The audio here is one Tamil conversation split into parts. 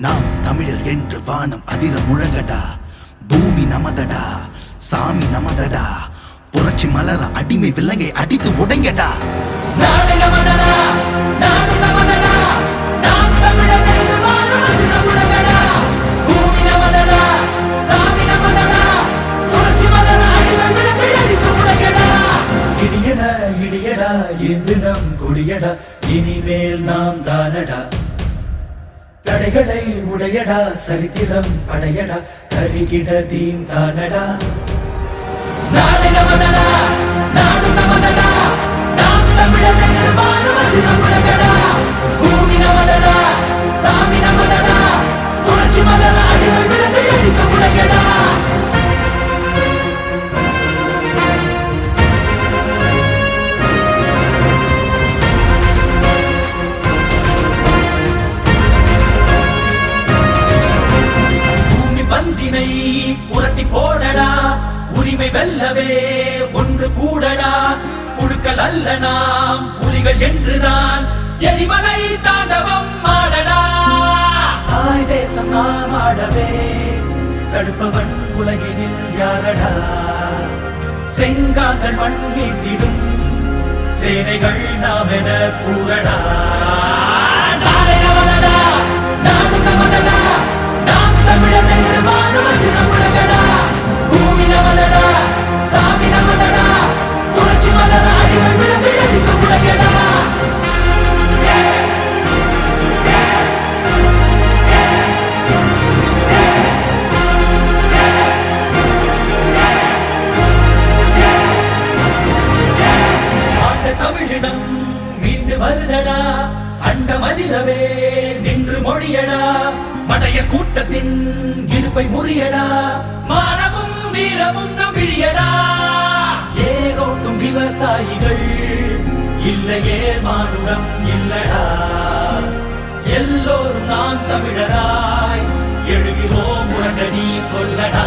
நாம் தமிழர் என்று வானம் அதிர முழங்கடா. பூமி நமதடா. சாமி நமதடா. புரட்சி மலர அடிமை விலங்கை அடித்து உடைங்கடா. நாடு நமதடா. நாடு நமதடா. நாம் தமிழர் என்று வானம் அதிர பூமி தடைகளை உடையடா சரித்திரம் படையடா கருகிட தீம் தானடா. நாடு நமதடா நாடு நமதடா நாம் தமிழர் என்று வாழும் உலகடா பூமி நமதடா புழுக்கள் அல்ல நாம். புலிகள் என்றுதான். எரிமலை தாண்டவம் ஆடடா. தாய் தேசம் நாம் ஆடவே. தடுப்பவன் உலகினில் யாரடா? செங்காந்தன் மண் மீட்டிடும் சேனைகள் நாம் என கூறடா. நாளை நமதடா, நாம் தமிழர் என்று வாழுவது மலிரவே நின்று மொழியடா. மடைய கூட்டத்தின் இடுப்பை முறியடா. மானமும் வீரமும் நம் விழியடா. ஏரோட்டும் விவசாயிகள் இல்லையே மானுடம் இல்லடா. எல்லோரும் நாம் தமிழராய் எழுகிறோம் முரங்கடி சொல்லடா.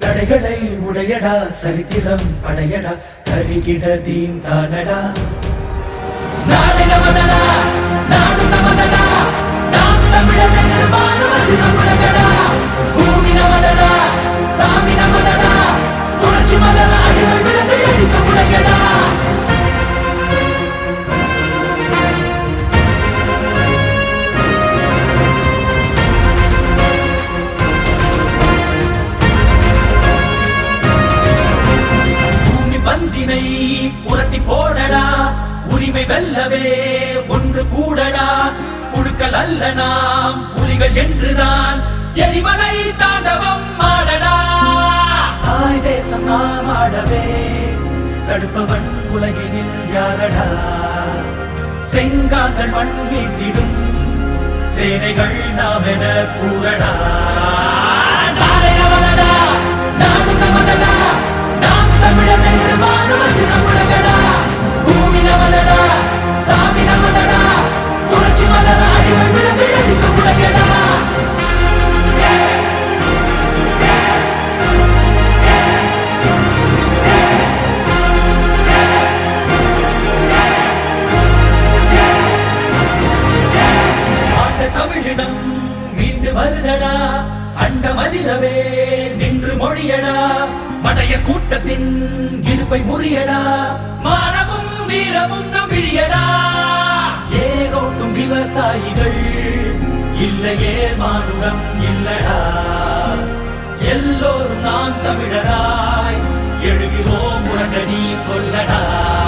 தடைகளை உடையடா சரித்திரம் படையடா தருகிட தீம் தானடா. நாடு நமதடா நாடு நமதடா நாம் தமிழர் என்று வாழுவது உலகடா பூமி நமதடா சாமி எரிமலை தாண்டவம் ஆடடா. தாய் தேசம் நாம் ஆடவே தடுப்பவன் உலகினில் யாரடா? செங்காந்தன் மண் மீட்டிடும் சேனைகள் நாம் என கூறடா. மடைய கூட்டத்தின் இடுப்பை முறியடா. மானமும் வீரமும் நம் விழியடா. ஏரோட்டும் விவசாயிகள் இல்லையே மானுடம் இல்லடா. எல்லோரும் நாம் தமிழராய் எழுகிறோம் உறங்கடி சொல்லடா.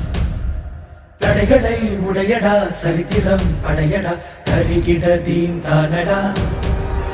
தடைகளை உடையடா சரித்திரம் படையடா கருகிட தீம் தானடா.